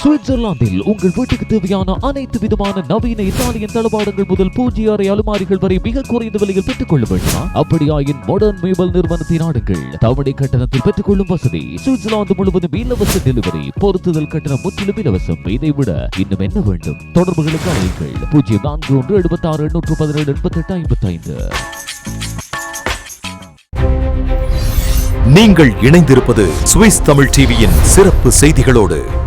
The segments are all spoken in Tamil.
சுவிட்சர்லாந்தில் உங்கள் வீட்டுக்கு தேவையான அனைத்து விதமான நவீன இத்தாலியன் தளபாடங்கள் முதல் பூஜ்ய அறை அலுமாரிகள் வரை மிக குறைந்த விலையில் பெற்றுக் கொள்ள வேண்டுமா. அப்படியாயின் மாடர்ன் மேபல் நிறுவனத்தின் நாடுகள் தவணை கட்டணத்தில் பெற்றுக் கொள்ளும் வசதி. சுவிட்சர்லாந்து முழுவதும் இலவச டெலிவரி பொருத்துதல் கட்டணம் முற்றிலும் இலவசம். இதை விட இன்னும் என்ன வேண்டும்? தொடர்புகளுக்கு அழைங்கள் பூஜ்ஜியம் நான்கு ஒன்று எழுபத்தி ஆறு எண்ணூற்று பதினேழு எண்பத்தி எட்டு ஐம்பத்தி ஐந்து நீங்கள் இணைந்திருப்பது சுவிஸ் தமிழ் டிவியின் சிறப்பு செய்திகளோடு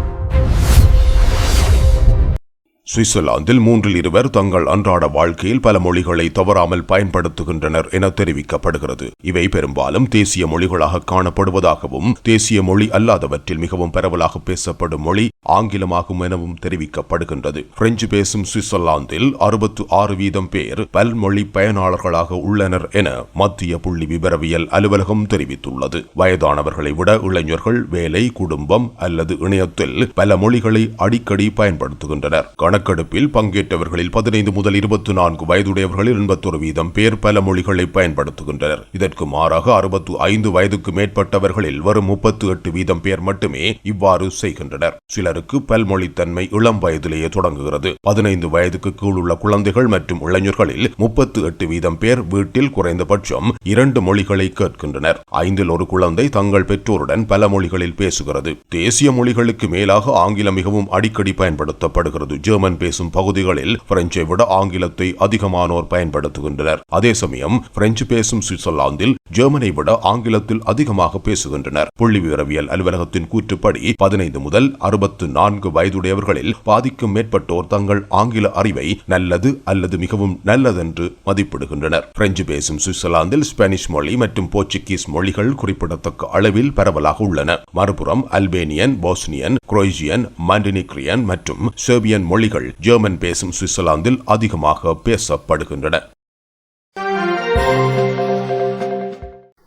சுவிட்சர்லாந்தில் மூன்றில் இருவர் தங்கள் அன்றாட வாழ்க்கையில் பல மொழிகளை தவறாமல் பயன்படுத்துகின்றனர் என தெரிவிக்கப்படுகிறது. இவை பெரும்பாலும் தேசிய மொழிகளாக காணப்படுவதாகவும் தேசிய மொழி அல்லாதவற்றில் மிகவும் பரவலாக பேசப்படும் மொழி ஆங்கிலமாகும் எனவும் தெரிவிக்கப்படுகின்றது. பிரெஞ்சு பேசும் சுவிட்சர்லாந்தில் அறுபத்து ஆறு வீதம் பேர் பல்மொழி பயனாளர்களாக உள்ளனர் என மத்திய புள்ளி விவரவியல் அலுவலகம் தெரிவித்துள்ளது. வயதானவர்களை விட இளைஞர்கள் வேலை குடும்பம் அல்லது இணையத்தில் பல மொழிகளை அடிக்கடி பயன்படுத்துகின்றனர். கணக்கெடுப்பில் பங்கேற்றவர்களில் பதினைந்து முதல் இருபத்தி நான்கு வயதுடையவர்களில் எண்பத்தொரு வீதம் பேர் பல மொழிகளை பயன்படுத்துகின்றனர். இதற்கு மாறாக அறுபத்து ஐந்து வயதுக்கு மேற்பட்டவர்களில் வரும் முப்பத்து எட்டு வீதம் பேர் மட்டுமே இவ்வாறு செய்கின்றனர். சிலருக்கு பல்மொழித்தன்மை இளம் வயதிலேயே தொடங்குகிறது. பதினைந்து வயதுக்கு கீழ் உள்ள குழந்தைகள் மற்றும் இளைஞர்களில் முப்பத்து எட்டு வீதம் பேர் வீட்டில் குறைந்தபட்சம் இரண்டு மொழிகளை கேட்கின்றனர். ஐந்தில் ஒரு குழந்தை தங்கள் பெற்றோருடன் பல மொழிகளில் பேசுகிறது. தேசிய மொழிகளுக்கு மேலாக ஆங்கிலம் மிகவும் அடிக்கடி பயன்படுத்தப்படுகிறது. ஜெர்மன் பேசும் பகுதிகளில் பிரெஞ்சை விட ஆங்கிலத்தை அதிகமானோர் பயன்படுத்துகின்றனர். அதே சமயம் பிரெஞ்சு பேசும் சுவிட்சர்லாந்தில் ஜெர்மனை விட ஆங்கிலத்தில் அதிகமாக பேசுகின்றனர். புள்ளி விவரவியல் அலுவலகத்தின் கூற்றுப்படி பதினைந்து முதல் அறுபத்து நான்கு வயதுடையவர்களில் பாதிக்கும் மேற்பட்டோர் தங்கள் ஆங்கில அறிவை நல்லது அல்லது மிகவும் நல்லதென்று மதிப்பிடுகின்றனர். பிரெஞ்சு பேசும் சுவிட்சர்லாந்தில் ஸ்பானிஷ் மொழி மற்றும் போர்ச்சுகீஸ் மொழிகள் குறிப்பிடத்தக்க அளவில் பரவலாக உள்ளன. மறுபுறம் அல்பேனியன் போஸ்னியன் குரோய்ஜியன் மாண்டினிக்ரியன் மற்றும் செர்பியன் மொழிகள் ஜெர்மன் பேசும் சுவிட்சர்லாந்தில் அதிகமாக பேசப்படுகின்றன.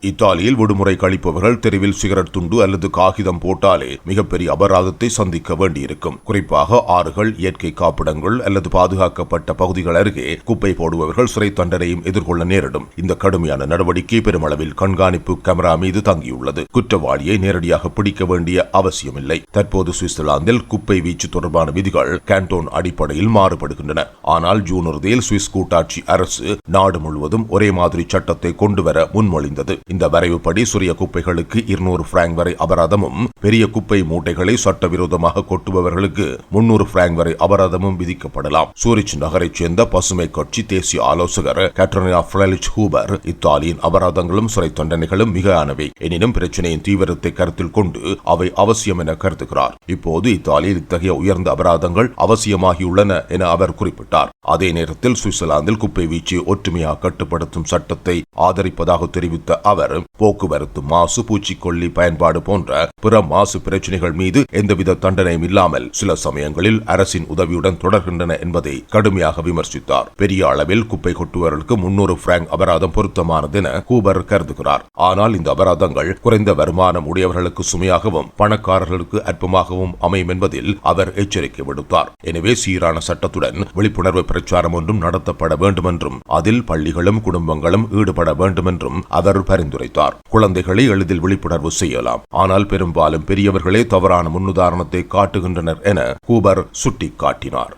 இத்தாலியில் விடுமுறை கழிப்பவர்கள் தெருவில் சிகரெட் துண்டு அல்லது காகிதம் போட்டாலே மிகப்பெரிய அபராதத்தை சந்திக்க வேண்டியிருக்கும். குறிப்பாக ஆறுகள் இயற்கை காப்பிடங்கள் அல்லது பாதுகாக்கப்பட்ட பகுதிகள் அருகே குப்பை போடுபவர்கள் சிறை தண்டனையும் எதிர்கொள்ள நேரிடும். இந்த கடுமையான நடவடிக்கை பெருமளவில் கண்காணிப்பு கேமரா மீது தங்கியுள்ளது. குற்றவாளியை நேரடியாக பிடிக்க வேண்டிய அவசியமில்லை. தற்போது சுவிட்சர்லாந்தில் குப்பை வீச்சு தொடர்பான விதிகள் கேண்டோன் அடிப்படையில் மாறுபடுகின்றன. ஆனால் ஜூன் இறுதியில் சுவிஸ் கூட்டாட்சி அரசு நாடு முழுவதும் ஒரே மாதிரி சட்டத்தை கொண்டுவர முன்மொழிந்தது. இந்த வரைவுப்படி சிறிய குப்பைகளுக்கு இருநூறு பிராங்க் வரை அபராதமும் பெரிய குப்பை மூட்டைகளை சட்டவிரோதமாக கொட்டுபவர்களுக்கு முன்னூறு பிராங்க் வரை அபராதமும் விதிக்கப்படலாம். சூரிச் நகரைச் சேர்ந்த பசுமை கட்சி தேசிய ஆலோசகர் கேட்ரனியா ஃபிரலிச் ஹூபர் இத்தாலியின் அபராதங்களும் சிறை தண்டனைகளும் மிகையானவை. எனினும் பிரச்சனையின் தீவிரத்தை கருத்தில் கொண்டு அவை அவசியம் என கருதுகிறார். இப்போது இத்தாலியில் இத்தகைய உயர்ந்த அபராதங்கள் அவசியமாகியுள்ளன என அவர் குறிப்பிட்டார். அதே நேரத்தில் சுவிட்சர்லாந்தில் குப்பை வீச்சு ஒற்றுமையாக கட்டுப்படுத்தும் சட்டத்தை ஆதரிப்பதாக தெரிவித்த அவர் போக்குவரத்து மாசு பூச்சிக்கொல்லி பயன்பாடு போன்ற பிற மாசு பிரச்சனைகள் மீது எந்தவித தண்டனையும் இல்லாமல் சில சமயங்களில் அரசின் உதவியுடன் தொடர்கின்றன என்பதை கடுமையாக விமர்சித்தார். பெரிய அளவில் குப்பை கொட்டுவர்களுக்கு முன்னூறு பிராங்க் அபராதம் பொருத்தமானது என கூபர் கருதுகிறார். ஆனால் இந்த அபராதங்கள் குறைந்த வருமானம் உடையவர்களுக்கு சுமையாகவும் பணக்காரர்களுக்கு அற்பமாகவும் அமையும் என்பதில் அவர் எச்சரிக்கை விடுத்தார். எனவே சீரான சட்டத்துடன் விழிப்புணர்வு பிரச்சாரம் ஒன்றும் நடத்தப்பட வேண்டுமென்றும் அதில் பள்ளிகளும் குடும்பங்களும் ஈடுபட வேண்டுமென்றும் அவர் பரிந்துரைத்தார். குழந்தைகளை எளிதில் விழிப்புணர்வு செய்யலாம். ஆனால் பெரும்பாலும் பெரியவர்களே தவறான முன்னுதாரணத்தை காட்டுகின்றனர் என கூபர் சுட்டிக்காட்டினார்.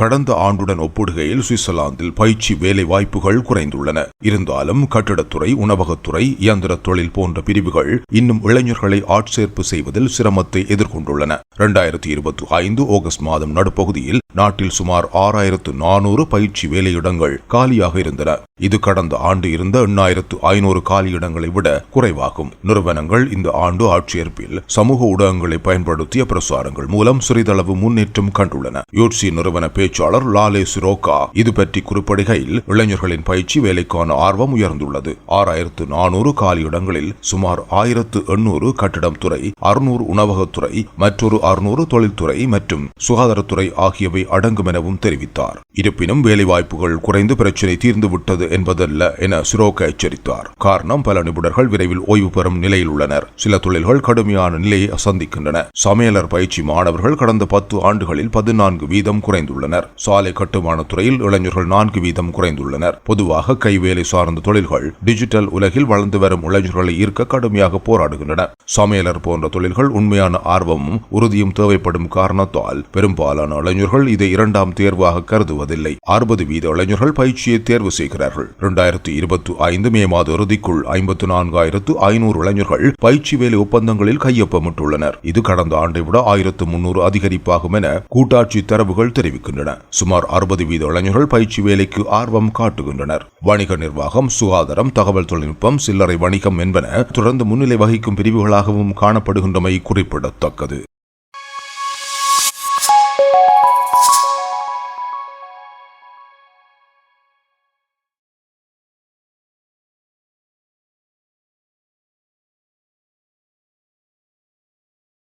கடந்த ஆண்டுடன் ஒப்பிடுகையில் சுவிட்சர்லாந்தில் பயிற்சி வேலை வாய்ப்புகள் குறைந்துள்ளன. இருந்தாலும் கட்டிடத்துறை உணவகத்துறை இயந்திர தொழில் போன்ற பிரிவுகள் இன்னும் இளைஞர்களை ஆட்சேர்ப்பு செய்வதில் சிரமத்தை எதிர்கொண்டுள்ளன. இரண்டாயிரத்தி இருபத்தி ஐந்து ஆகஸ்ட் மாதம் நடுப்பகுதியில் நாட்டில் சுமார் ஆறாயிரத்து நானூறு பயிற்சி வேலையிடங்கள் காலியாக இருந்தன. இது கடந்த ஆண்டு இருந்த எண்ணாயிரத்து ஐநூறு காலியிடங்களை விட குறைவாகும். நிறுவனங்கள் இந்த ஆண்டு ஆட்சியேற்பில் சமூக ஊடகங்களை பயன்படுத்திய பிரசாரங்கள் மூலம் சிறிதளவு முன்னேற்றம் கண்டுள்ளன. யூட்சி நிறுவன பேச்சாளர் லாலே சிரோகா இது பற்றி குறிப்பிடுகையில் இளைஞர்களின் பயிற்சி வேலைக்கான ஆர்வம் உயர்ந்துள்ளது. ஆறாயிரத்து நானூறு காலியிடங்களில் சுமார் ஆயிரத்து எண்ணூறு கட்டிடம் துறை அறுநூறு உணவகத்துறை மற்றொரு அறுநூறு தொழில்துறை மற்றும் சுகாதாரத்துறை ஆகியவை அடங்கும் எனவும் தெரிவித்தார். இருப்பினும் வேலைவாய்ப்புகள் குறைந்து பிரச்சினை தீர்ந்து என்பதல்ல என சிரோகா எச்சரித்தார். காரணம் பல நிபுணர்கள் விரைவில் ஓய்வு பெறும் நிலையில் உள்ளனர். சில தொழில்கள் கடுமையான நிலையை சந்திக்கின்றன சமையலர் பயிற்சி மாணவர்கள் கடந்த பத்து ஆண்டுகளில் பதினான்கு வீதம் குறைந்துள்ளனர். குறைந்துள்ளனர் சாலை கட்டுமான துறையில் இளைஞர்கள் நான்கு வீதம் குறைந்துள்ளனர். பொதுவாக கைவேலை சார்ந்த தொழில்கள் டிஜிட்டல் உலகில் வளர்ந்து வரும் இளைஞர்களை ஈர்க்க கடுமையாக போராடுகின்றன. சமையலர் போன்ற தொழில்கள் உண்மையான ஆர்வமும் உறுதியும் தேவைப்படும் காரணத்தால் பெரும்பாலான இளைஞர்கள் இதை இரண்டாம் தேர்வாக கருதுவதில்லை. அறுபது வீத இளைஞர்கள் பயிற்சியை தேர்வு செய்கிறார்கள் இரண்டாயிரத்தி இருபத்தி ஐந்து மே மாத இறுதிக்குள் ஐம்பத்து நான்காயிரத்து ஐநூறு இளைஞர்கள் பயிற்சி வேலை ஒப்பந்தங்களில் கையொப்பமிட்டுள்ளனர். இது கடந்த ஆண்டை விட ஆயிரத்து முன்னூறு அதிகரிப்பாகும் என கூட்டாட்சி தரவுகள் தெரிவிக்கின்றன. சுமார் அறுபது வீத இளைஞர்கள் பயிற்சி வேலைக்கு ஆர்வம் காட்டுகின்றனர். வணிக நிர்வாகம் சுகாதாரம் தகவல் தொழில்நுட்பம் சில்லறை வணிகம் என்பன தொடர்ந்து முன்னிலை வகிக்கும் பிரிவுகளாகவும் காணப்படுகின்றமை குறிப்பிடத்தக்கது.